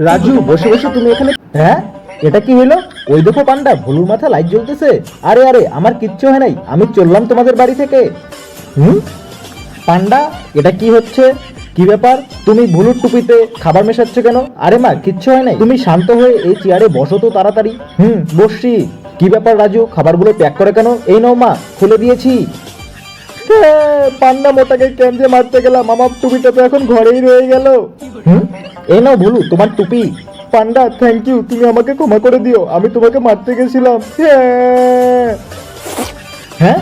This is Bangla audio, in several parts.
রাজু বসে বসে তুমি এখানে হ্যাঁ? এটা কি হলো ওই দেখো পান্ডা ভুলুর মাথা লাইট জ্বলতেছে। আরে আরে আমার কিচ্ছু হয় নাই। আমি চললাম তোমাদের বাড়ি থেকে। হুম? পান্ডা এটা কি হচ্ছে? কি ব্যাপার? তুমি ভুলুর টুপিতে খাবার মেশাচ্ছ কেন? আরে মা কিচ্ছু হয় নাই। তুমি শান্ত হয়ে এই চেয়ারে বসো তো তাড়াতাড়ি। হুম বসছি। কি ব্যাপার রাজু খাবারগুলো প্যাক করে কেন? এই নাও মা খুলে দিয়েছি। হ্যাঁ, পান্না মোটাকে কেন্দ্রে মারতে গেলাম। আমার টুপিটা তো এখন ঘরেই রয়ে গেল। হুম? এই নাও ভুলু তোমার টুপি। পান্ডা থ্যাংক ইউ তুমি আমাকে ক্ষমা করে দিও আমি তোমাকে মারতে গেছিলাম। হ্যাঁ। হ্যাঁ!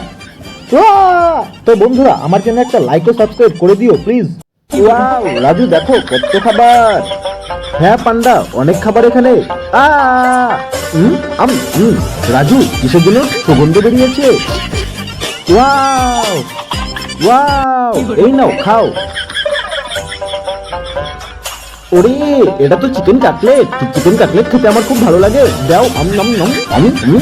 তো বন্ধুরা আমার জন্য একটা লাইক ও সাবস্ক্রাইব করে দিও প্লিজ ওয়াও রাজু দেখো কত খাবার। হ্যাঁ পান্ডা অনেক খাবার এখানে। আ হুম? আম হুম রাজু কিসের জন্য সুগন্ধ বেরিয়েছে? ওয়াও ওয়াও এই নাও খাও। ওরে, এটা তো চিকেন কাটলেট চিকেন কাটলেট খেতে আমার খুব ভালো লাগে। দাও আমি আমি আমি আমি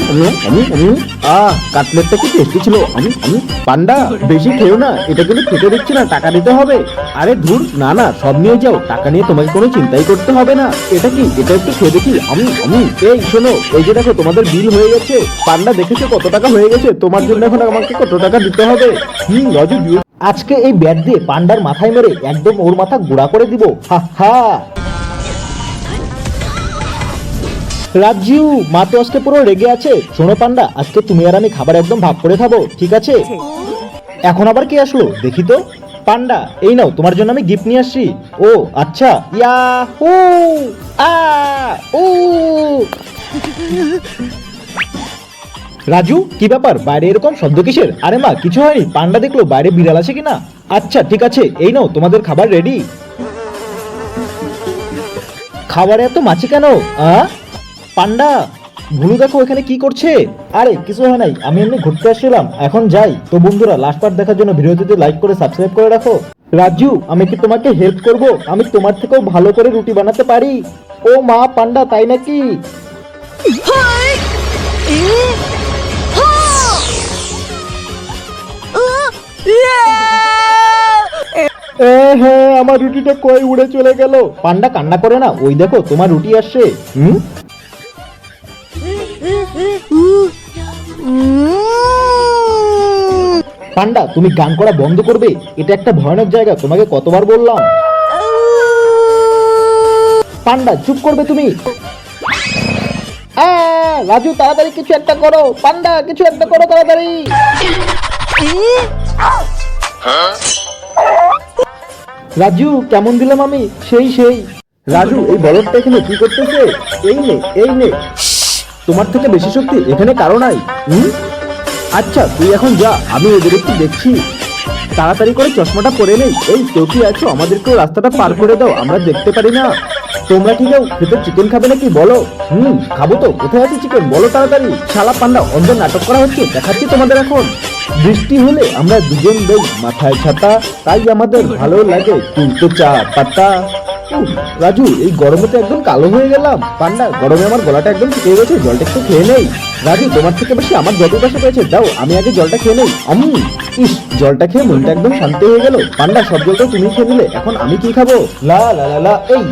আমি আমি। আহ কাটলেটটা কি টেস্টি ছিল। আমি আমি, পান্ডা, বেশি খেও না। এটা কিন্তু খেতে দিচ্ছি না, টাকা দিতে হবে। আরে ধুর, না না, সব নিয়ে যাও। টাকা নিয়ে তোমাকে কোনো চিন্তাই করতে হবে না। এটা কি? এটা একটু খেয়ে দেখি। আমি আমি, এই শোনো, এই যে দেখো, তোমাদের বিল হয়ে গেছে। পান্ডা দেখেছ কত টাকা হয়ে গেছে? তোমার জন্য এখন আমাকে কত টাকা দিতে হবে? হুম, রাজু আজকে এই ব্যাট দিয়ে পান্ডার মাথায় মেরে একদম ওর মাথা গুড়া করে দিব। হা হা। রাজু মা তো আজকে পুরো রেগে আছে। শোনো পান্ডা আজকে তুমি আর আমি খাবার একদম ভাগ করে খাব ঠিক আছে? এখন আবার কে আসলো? দেখি তো। পান্ডা এই নাও তোমার জন্য আমি গিফট নিয়ে আসছি। ও আচ্ছা ইয়া হু আ উ। রাজু কি ব্যাপার? বাইরে এরকম শব্দ কিসের? আরে মা কিছু হয়নি। পান্ডা দেখল বাইরে বিড়াল আছে কিনা? আচ্ছা ঠিক আছে এই নাও তোমাদের খাবার রেডি খাবারে এত মাছি কেন? আ? পান্ডা ভুলু দেখো এখানে কি করছে? আরে কিছু হয় নাই আমি এমনি ঘুরতে আসছিলাম এখন যাই। তো বন্ধুরা লাস্ট পার্ট দেখার জন্য ভিডিওটিতে লাইক করে সাবস্ক্রাইব করে রাখো। রাজু আমি কি তোমাকে হেল্প করব? আমি তোমার থেকেও ভালো করে রুটি বানাতে পারি। ও মা পান্ডা তাই নাকি? হ্যাঁ আমার রুটিটা কই উড়ে চলে গেল? পান্ডা কান্না করে না ওই দেখো তোমার রুটি আসছে। হুম? পান্ডা, তুমি গান করা বন্ধ করবে? এটা একটা ভয়ানক জায়গা, তোমাকে কতবার বললাম। পান্ডা, চুপ করবে তুমি। রাজু, তাড়াতাড়ি কিছু একটা করো। পান্ডা, কিছু একটা করো তাড়াতাড়ি। রাজু, কেমন দিলাম আমি? সেই সেই। রাজু, এই বলদটা এখানে কি করতেছে? এই নে এই নে। তোমার থেকে বেশি শক্তি এখানে কারও নাই, হুম? আচ্ছা তুই এখন যা, আমি ওদের একটু দেখছি। তাড়াতাড়ি করে চশমাটা পরে নেই। এই, কেউ কি আছো? আমাদেরকেও রাস্তাটা পার করে দাও, আমরা দেখতে পারি না। তোমরা কি কেউ ভেতর চিকেন খাবে নাকি? বলো। হুম, খাব তো। কোথায় আছে চিকেন বলো তাড়াতাড়ি। শালা পান্ডা, অন্ধ নাটক করা হচ্ছে? দেখাচ্ছি তোমাদের এখন। বৃষ্টি হলে আমরা দুজন দেই মাথায় ছাতা, তাই আমাদের ভালো লাগে কিন্তু চা, পাতা। রাজু, এই গরমে তো একদম কালো হয়ে গেলাম। পান্ডা, গরমে আমার গলাটা একদম শুকিয়ে গেছে, জলটা একটু খেয়ে নেই। রাজু, তোমার থেকে বেশি আমার যত পাশে পেয়েছে, দাও, আমি আগে জলটা খেয়ে নেই। আমি ইস, জলটা খেয়ে মনটা একদম শান্ত হয়ে গেল। পান্ডা, সব জলটা তুমি খেয়ে নিলে, এখন আমি কি খাব? লা লা লা লা, এই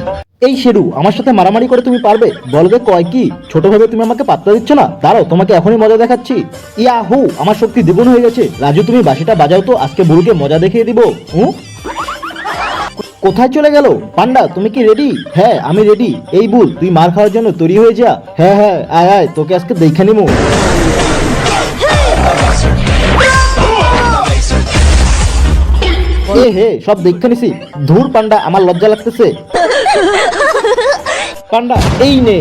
এই শেরু, আমার সাথে মারামারি করে তুমি পারবে। বলবে কয় কি? ছোট ভাবে তুমি আমাকে পাত্তা দিচ্ছ না? দাঁড়াও, তোমাকে এখনই মজা দেখাচ্ছি। ইয়া হু আমার শক্তি দ্বিগুণ হয়ে গেছে। রাজু, তুমি বাসিটা বাজাও তো, আজকে বুড়ুকে মজা দেখিয়ে দিব। হুম কোথায় চলে গেল? পান্ডা, তুমি কি রেডি হ্যাঁ আমি রেডি এই বুল তুই মার খাওয়ার জন্য তৈরি হয়ে যা। হ্যাঁ হ্যাঁ আয় আয়, তোকে আজকে দেখে নিমু এ, হে, সব দেখে নিছি। ধুর, পান্ডা, আমার লজ্জা লাগতেছে। পান্ডা, এই নে!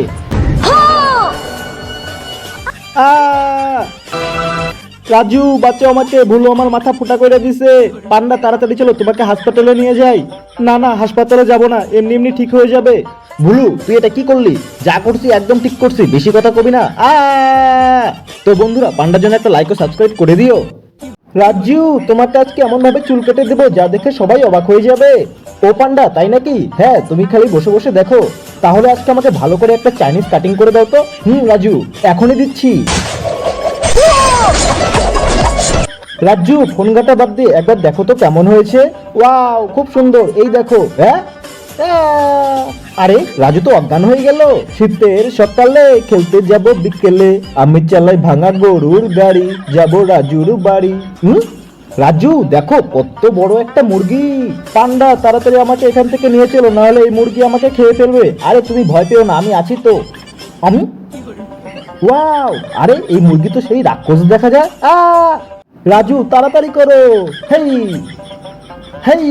রাজু বাচ্চা আমাকে, ভুলো আমার মাথা ফুটা করে দিছে। পান্ডা, তাড়াতাড়ি চলো, তোমাকে হাসপাতালে নিয়ে যাই। না না, হাসপাতালে যাব না, এমনি এমনি ঠিক হয়ে যাবে। ভুলু, তুই এটা কি করলি? যা করছি একদম ঠিক করছি, বেশি কথা কবি না। তো বন্ধুরা, পান্ডার জন্য একটা লাইক ও সাবস্ক্রাইব করে দিও। রাজু তোমাকে আজকে এমন ভাবে চুল কেটে দেবো যা দেখে সবাই অবাক হয়ে যাবে। ও পান্ডা, তাই নাকি? হ্যাঁ তুমি খালি বসে বসে দেখো। তাহলে আজকে আমাকে ভালো করে একটা চাইনিজ কাটিং করে দাও তো। হুম রাজু এখনই দিচ্ছি। রাজু ফোন ঘাটা বাদ দিয়ে একবার দেখো তো কেমন হয়েছে। ওয়াও, খুব সুন্দর। এই দেখো হ্যাঁ! আরে, রাজু তো অজ্ঞান হয়ে গেল। শীতের সকালে খেলতে যাব বিকেলে। আমি চালাই ভাঙা গরুর গাড়ি, যাব রাজুর বাড়ি। হুম? রাজু, দেখো কত বড় একটা মুরগি। পান্ডা, তাড়াতাড়ি আমাকে এখান থেকে নিয়ে চলো, নাহলে এই মুরগি আমাকে খেয়ে ফেলবে। আরে, তুমি ভয় পেও না, আমি আছি তো। আমি? ওয়াও! আরে, এই মুরগি তো সেই রাক্ষস দেখা যায়। আ রাজু, তাড়াতাড়ি করো। হেই হেই।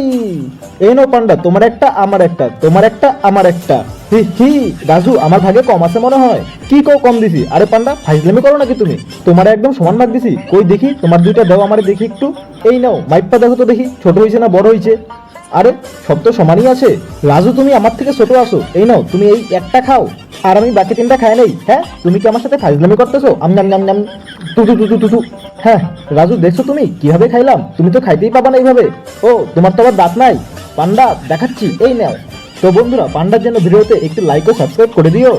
এই নো পান্ডা, তোমার একটা, আমার একটা, তোমার একটা, আমার একটা। হি হি, রাজু, আমার ভাগে কম আছে মনে হয়। কি কো কম দিছি? আরে পান্ডা, ফাইজলামি করো নাকি তুমি? তোমার একদম সমান ভাগ দিছি। কই দেখি, তোমার দুইটা দাও আমারে দেখি একটু। এই নাও মাইপটা দেখো তো দেখি, ছোট হয়েছে না বড় হয়েছে আরে, সব তো সমানই আছে। রাজু, তুমি আমার থেকে ছোট আসো এই নাও, তুমি এই একটা খাও। আর আমি বাকি তিনটা খাই নেই হ্যাঁ? তুমি কি আমার সাথে ফাইজলামি করতেছো? আম, নাম নাম নাম। তু তু তু তু তু। হ্যাঁ রাজু, দেখছ তুমি? কীভাবে খাইলাম? তুমি তো খাইতেই পাবা না এইভাবে। ও, তোমার তো আবার দাঁত নাই। পান্ডা, দেখাচ্ছি, এই নাও। তো বন্ধুরা, পান্ডার জন্য ভিডিওতে একটু লাইক ও সাবস্ক্রাইব করে দিও।